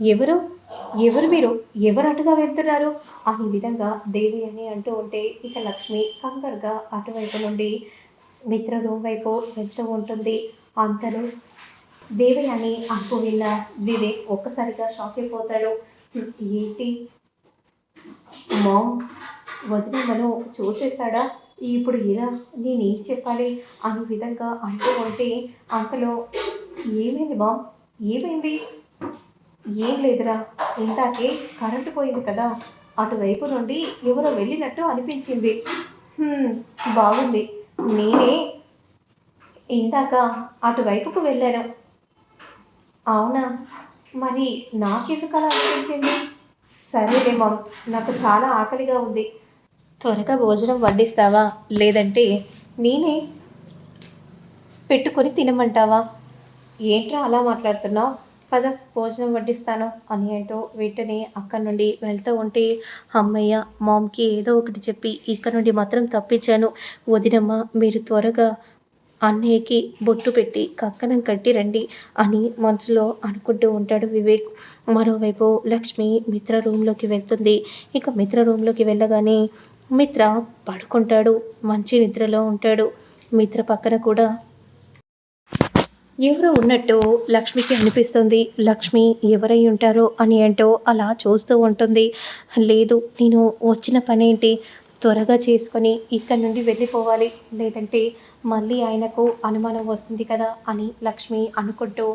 ఎవరు? ఎవరు మీరు? ఎవరు అటుగా వెళ్తున్నారు? ఆ విధంగా దేవి అని అంటూ ఉంటే ఇక లక్ష్మి కంగారుగా అటువైపు నుండి మిత్ర రూమ్ వైపు వెళ్తూ ఉంటుంది. అంతలో దేవి అని అంటూ విన్న వివేక్ ఒక్కసారిగా షాక్ అయిపోతాడు. ఏంటి? మామ్ వదినమ్మను చూసేశాడా? ఇప్పుడు ఇలా నేనేం చెప్పాలి? అనే విధంగా అంటూ ఉంటే అంతలో ఏమైంది మామ్? ఏమైంది? ఏం లేదురా. ఇంతాకే కరెంటు పోయింది కదా. అటువైపు నుండి ఎవరో వెళ్ళినట్టు అనిపించింది. "హ్మ్, బాగుంది. నేనే ఇందాక అటువైపుకు వెళ్ళాను. అవునా? మరి నాకెందుకు అలా అనిపించింది? సరేలే మమ్. నాకు చాలా ఆకలిగా ఉంది. త్వరగా భోజనం వడ్డిస్తావా? లేదంటే నేనే పెట్టుకొని తినమంటావా? ఏంట్రా అలా మాట్లాడుతున్నావు? పద భోజనం వడ్డిస్తాను అని అంటూ వెంటనే అక్కడి నుండి వెళ్తూ ఉంటే అమ్మయ్య మామ్కి ఏదో ఒకటి చెప్పి ఇక్కడ నుండి మాత్రం తప్పించాను. వదినమ్మ మీరు త్వరగా అన్నయ్యకి బొట్టు పెట్టి కక్కనం కట్టి రండి అని మనసులో అనుకుంటూ ఉంటాడు వివేక్. మరోవైపు లక్ష్మి మిత్ర రూమ్లోకి వెళ్తుంది. ఇక మిత్ర రూమ్లోకి వెళ్ళగానే మిత్ర పడుకుంటాడు. మంచి నిద్రలో ఉంటాడు. మిత్ర పక్కన కూడా ఎవరో ఉన్నట్టు లక్ష్మికి అనిపిస్తుంది. లక్ష్మి ఎవరై ఉంటారో అని అంటూ అలా చూస్తూ ఉంటుంది. లేదు నేను వచ్చిన పనేంటి? త్వరగా చేసుకొని ఇక్కడ నుండి వెళ్ళిపోవాలి. లేదంటే మళ్ళీ ఆయనకు అనుమానం వస్తుంది కదా అని లక్ష్మి అనుకుంటూ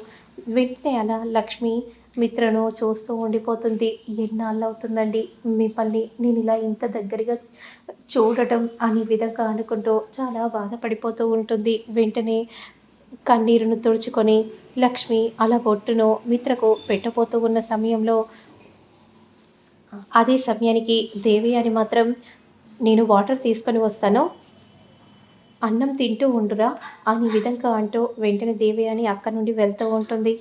వెంటనే అలా లక్ష్మి మిత్రను చూస్తూ ఉండిపోతుంది. ఎన్నాళ్ళు అవుతుందండి? మిమ్మల్ని నేను ఇలా ఇంత దగ్గరగా చూడటం అనే విధంగా అనుకుంటూ చాలా బాధపడిపోతూ ఉంటుంది. వెంటనే కన్నీరును తుడుచుకొని లక్ష్మి అలా బొట్టును మిత్రకు పెట్టబోతూ ఉన్న సమయంలో అదే సమయానికి దేవి అని మాత్రం నేను వాటర్ తీసుకొని వస్తాను. అన్నం తింటూ ఉండురా అని విధంగా అంటూ వెంటనే దేవి అని అక్క నుండి వెళ్తూ ఉంటుంది.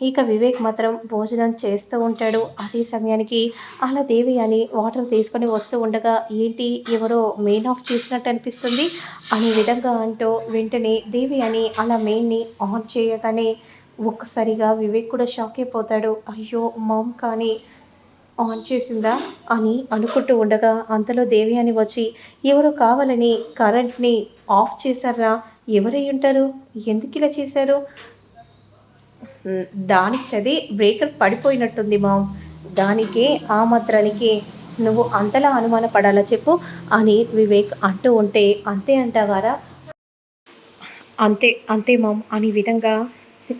ఇక వివేక్ మాత్రం భోజనం చేస్తూ ఉంటాడు. అదే సమయానికి అలా దేవి అని వాటర్ తీసుకొని వస్తూ ఉండగా ఏంటి? ఎవరో మెయిన్ ఆఫ్ చేసినట్టు అనిపిస్తుంది? అనే విధంగా అంటూ వెంటనే దేవి అని అలా మెయిన్ని ఆన్ చేయగానే ఒక్కసారిగా వివేక్ కూడా షాక్ అయిపోతాడు. అయ్యో మామ్ కానీ ఆన్ చేసిందా? అని అనుకుంటూ ఉండగా అంతలో దేవి అని వచ్చి ఎవరో కావాలని కరెంట్ని ఆఫ్ చేశారా? ఎవరై ఉంటారు? ఎందుకు ఇలా చేశారు? దానికి చది బ్రేకర్ పడిపోయినట్టుంది మామ్. దానికే ఆ మాత్రానికి నువ్వు అంతలా అనుమాన పడాలా చెప్పు అని వివేక్ అంటూ ఉంటే అంతే అంటావారా? అంతే అంతే మామ్ అని విధంగా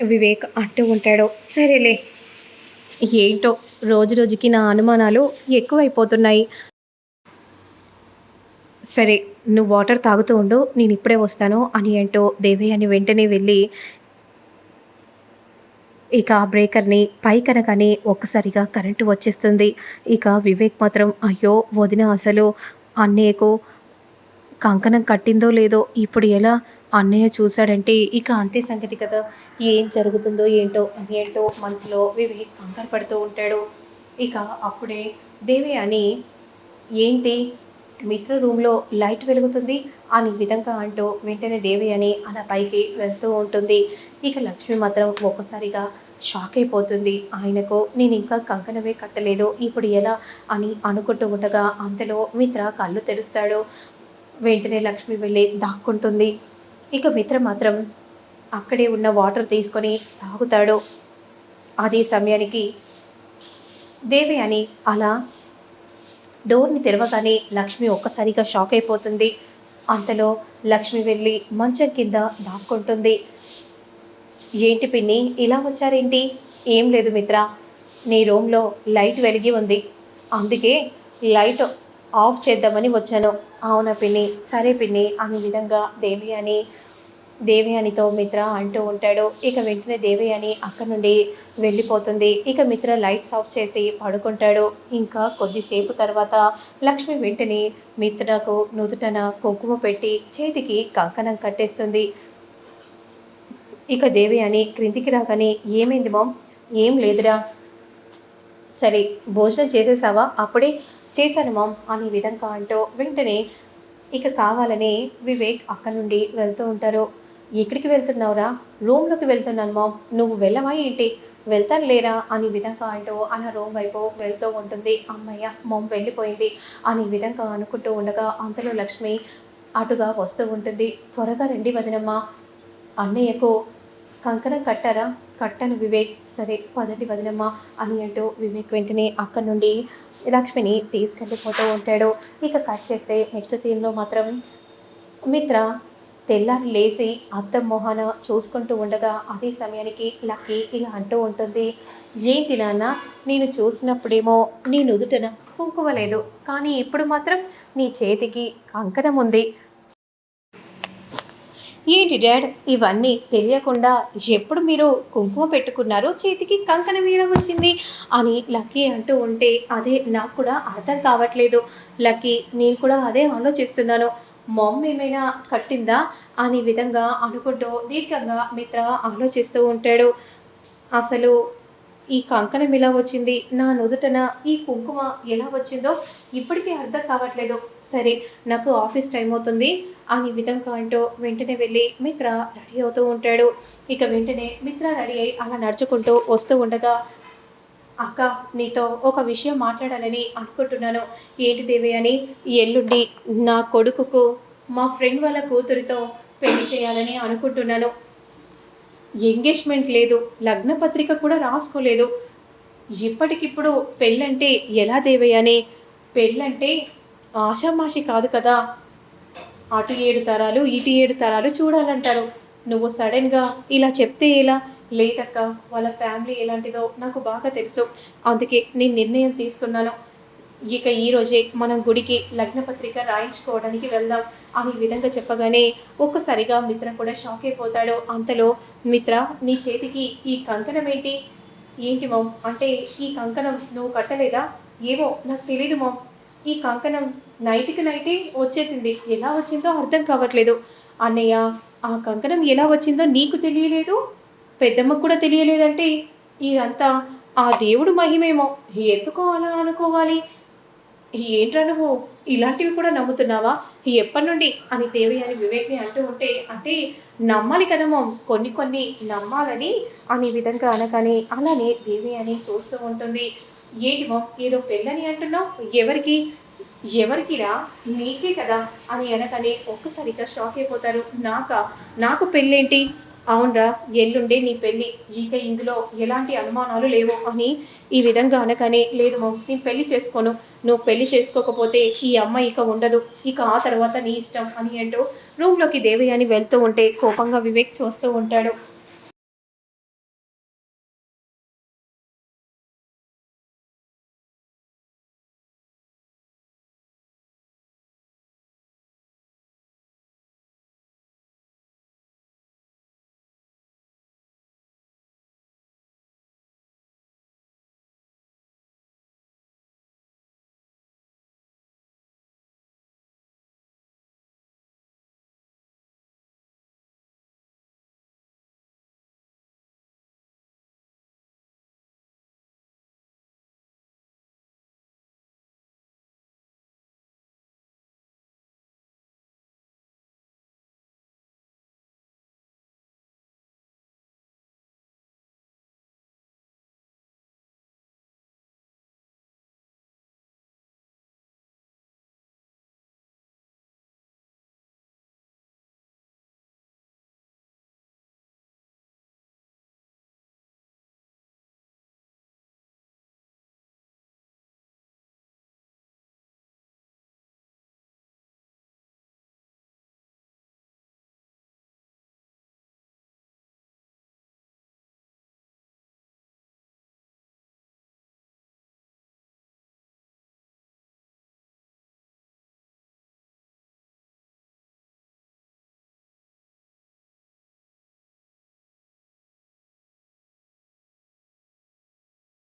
వివేక్ అంటూ ఉంటాడు. సరేలే. ఏంటో రోజు రోజుకి నా అనుమానాలు ఎక్కువైపోతున్నాయి. సరే నువ్వు వాటర్ తాగుతూ ఉండు నేను ఇప్పుడే వస్తాను అని అంటూ దేవి అని వెంటనే వెళ్ళి ఇక ఆ బ్రేకర్ని పైకనగానే ఒక్కసారిగా కరెంటు వచ్చేస్తుంది. ఇక వివేక్ మాత్రం అయ్యో వదిన అసలు అన్నయ్యకు కంకణం కట్టిందో లేదో ఇప్పుడు ఎలా అన్నయ్య చూశాడంటే ఇక అంతే సంగతి కదా. ఏం జరుగుతుందో ఏంటో అని ఏంటో మనసులో వివేక్ కంగారు పడుతూ ఉంటాడు. ఇక అప్పుడే దేవి అని ఏంటి మిత్ర రూమ్లో లైట్ వెలుగుతుంది. అని విధంగా అంటూ వెంటనే దేవి అని అలా పైకి వెళ్తూ ఉంటుంది. ఇక లక్ష్మి మాత్రం ఒక్కసారిగా షాక్ అయిపోతుంది. ఆయనకు నేను ఇంకా కంకణమే కట్టలేదు. ఇప్పుడు ఎలా? అని అనుకుంటూ ఉండగా అంతలో మిత్ర కళ్ళు తెరుస్తాడు. వెంటనే లక్ష్మి వెళ్ళి దాక్కుంటుంది. ఇక మిత్ర మాత్రం అక్కడే ఉన్న వాటర్ తీసుకొని తాగుతాడు. అదే సమయానికి దేవి అని అలా డోర్ని తెరవగానే లక్ష్మి ఒక్కసారిగా షాక్ అయిపోతుంది. అంతలో లక్ష్మి వెళ్ళి మంచం కింద దాక్కుంటుంది. ఏంటి పిన్ని ఇలా వచ్చారేంటి? ఏం లేదు మిత్ర. నీ రూమ్లో లైట్ వెలిగి ఉంది. అందుకే లైట్ ఆఫ్ చేద్దామని వచ్చాను. అవునా పిన్ని? సరే పిన్ని అనే విధంగా దేవి అని దేవయానితో మిత్ర అంటూ ఉంటాడు. ఇక వెంటనే దేవయాని అక్కడ నుండి వెళ్ళిపోతుంది. ఇక మిత్ర లైట్స్ ఆఫ్ చేసి పడుకుంటాడు. ఇంకా కొద్దిసేపు తర్వాత లక్ష్మి వెంటనే మిత్రకు నుదుటన కుంకుమ పెట్టి చేతికి కంకణం కట్టేస్తుంది. ఇక దేవయాని క్రిందికి రాగానే ఏమైంది మామ్? ఏం లేదురా. సరే భోజనం చేసేసావా? అప్పుడే చేశాను మామ్ అనే విధంగా అంటూ వెంటనే ఇక కావాలని వివేక్ అక్కడ నుండి వెళ్తూ ఉంటారు. ఎక్కడికి వెళ్తున్నావురా? రూమ్లోకి వెళ్తున్నాను మామ్. నువ్వు వెళ్ళవా ఏంటి? వెళ్తాను లేరా? అని విధంగా అంటూ అలా రూమ్ వైపు వెళ్తూ ఉంటుంది. అమ్మయ్య మామ్ వెళ్ళిపోయింది అని విధంగా అనుకుంటూ ఉండగా అంతలో లక్ష్మి అటుగా వస్తూ ఉంటుంది. త్వరగా రండి వదినమ్మ. అన్నయ్యకు కంకణం కట్టారా? కట్టను వివేక్. సరే పదండి వదినమ్మ అని అంటూ వివేక్ వెంటనే అక్కడి నుండి లక్ష్మిని తీసుకెళ్ళిపోతూ ఉంటాడు. ఇక కట్ చేస్తే నెక్స్ట్ సీన్లో మాత్రం మిత్ర తెల్లారి లేచి అత్త మోహన చూసుకుంటూ ఉండగా అదే సమయానికి లక్కీ ఇలా అంటూ ఉంటుంది ఏంటి నాన్న నేను చూసినప్పుడేమో నీ నుదుటన కుంకుమ లేదు కానీ ఇప్పుడు మాత్రం నీ చేతికి కంకణం ఉంది. ఏంటి డాడ్ ఇవన్నీ తెలియకుండా ఎప్పుడు మీరు కుంకుమ పెట్టుకున్నారు చేతికి కంకణం ఎలా వచ్చింది? అని లక్కీ అంటూ ఉంటే అదే నాకు కూడా అర్థం కావట్లేదు లక్కీ నేను కూడా అదే ఆలోచిస్తున్నాను. మమ్మీ ఏమైనా కట్టిందా? అనే విధంగా అనుకుంటూ దీర్ఘంగా మిత్ర ఆలోచిస్తూ ఉంటాడు. అసలు ఈ కంకణం ఎలా వచ్చింది? నా నుదుటన ఈ కుంకుమ ఎలా వచ్చిందో ఇప్పటికీ అర్థం కావట్లేదు. సరే నాకు ఆఫీస్ టైం అవుతుంది అని విధంగా అంటూ వెంటనే వెళ్ళి మిత్ర రెడీ అవుతూ ఉంటాడు. ఇక వెంటనే మిత్ర రెడీ అయి అలా నడుచుకుంటూ వస్తూ ఉండగా అక్క నీతో ఒక విషయం మాట్లాడాలని అనుకుంటున్నాను. ఏంటి దేవి అని? ఎల్లుండి నా కొడుకుకు మా ఫ్రెండ్ వాళ్ళ కూతురితో పెళ్ళి చేయాలని అనుకుంటున్నాను. ఎంగేజ్మెంట్ లేదు లగ్న పత్రిక కూడా రాసుకోలేదు. ఇప్పటికిప్పుడు పెళ్ళంటే ఎలా దేవయ్య అని? పెళ్ళంటే ఆషామాషి కాదు కదా. అటు ఏడు తరాలు ఇటు ఏడు తరాలు చూడాలంటారు. నువ్వు సడన్గా ఇలా చెప్తే ఎలా? లేదక్క వాళ్ళ ఫ్యామిలీ ఎలాంటిదో నాకు బాగా తెలుసు. అందుకే నేను నిర్ణయం తీసుకున్నాను ఇక ఈరోజే మనం గుడికి లగ్నపత్రిక రాయించుకోవడానికి వెళ్దాం. అని విధంగా చెప్పగానే ఒక్కసారిగా మిత్ర కూడా షాక్ అయిపోతాడు. అంతలో మిత్ర నీ చేతికి ఈ కంకణం ఏంటి? ఏంటి మామ్ అంటే ఈ కంకణం నువ్వు కట్టలేదా? ఏమో నాకు తెలియదు మామ్ ఈ కంకణం నైట్కి నైటే వచ్చేసింది. ఎలా వచ్చిందో అర్థం కావట్లేదు. అన్నయ్య ఆ కంకణం ఎలా వచ్చిందో నీకు తెలియలేదు? పెద్దమ్మకు కూడా తెలియలేదంటే ఇదంతా ఆ దేవుడు మహిమేమో. ఎందుకో అలా అనుకోవాలి? ఏంట్రా నువ్వు ఇలాంటివి కూడా నమ్ముతున్నావా? ఎప్పటి నుండి అని దేవి అని వివేక్ని అంటూ ఉంటే అంటే నమ్మాలి కదా కొన్ని కొన్ని నమ్మాలని అని విధంగా అనగానే అలానే దేవి అని చూస్తూ ఉంటుంది. ఏంటి ఏదో పెళ్ళని అంటున్నావు? ఎవరికి? ఎవరికిరా? నీకే కదా అని అనగానే ఒక్కసారిగా షాక్ అయిపోతారు. నాక? నాకు పెళ్ళేంటి? అవునరా ఎల్లుండే నీ పెళ్ళి. ఇక ఇందులో ఎలాంటి అనుమానాలు లేవు. అని ఈ విధంగా అనగానే లేదు మో నేను పెళ్ళి చేసుకోను. నువ్వు పెళ్ళి చేసుకోకపోతే ఈ అమ్మాయి ఇక ఉండదు. ఇక ఆ తర్వాత నీ ఇష్టం అని అంటూ రూమ్లోకి దేవయ్య అని వెళ్తూ ఉంటే కోపంగా వివేక్ చూస్తూ ఉంటాడు.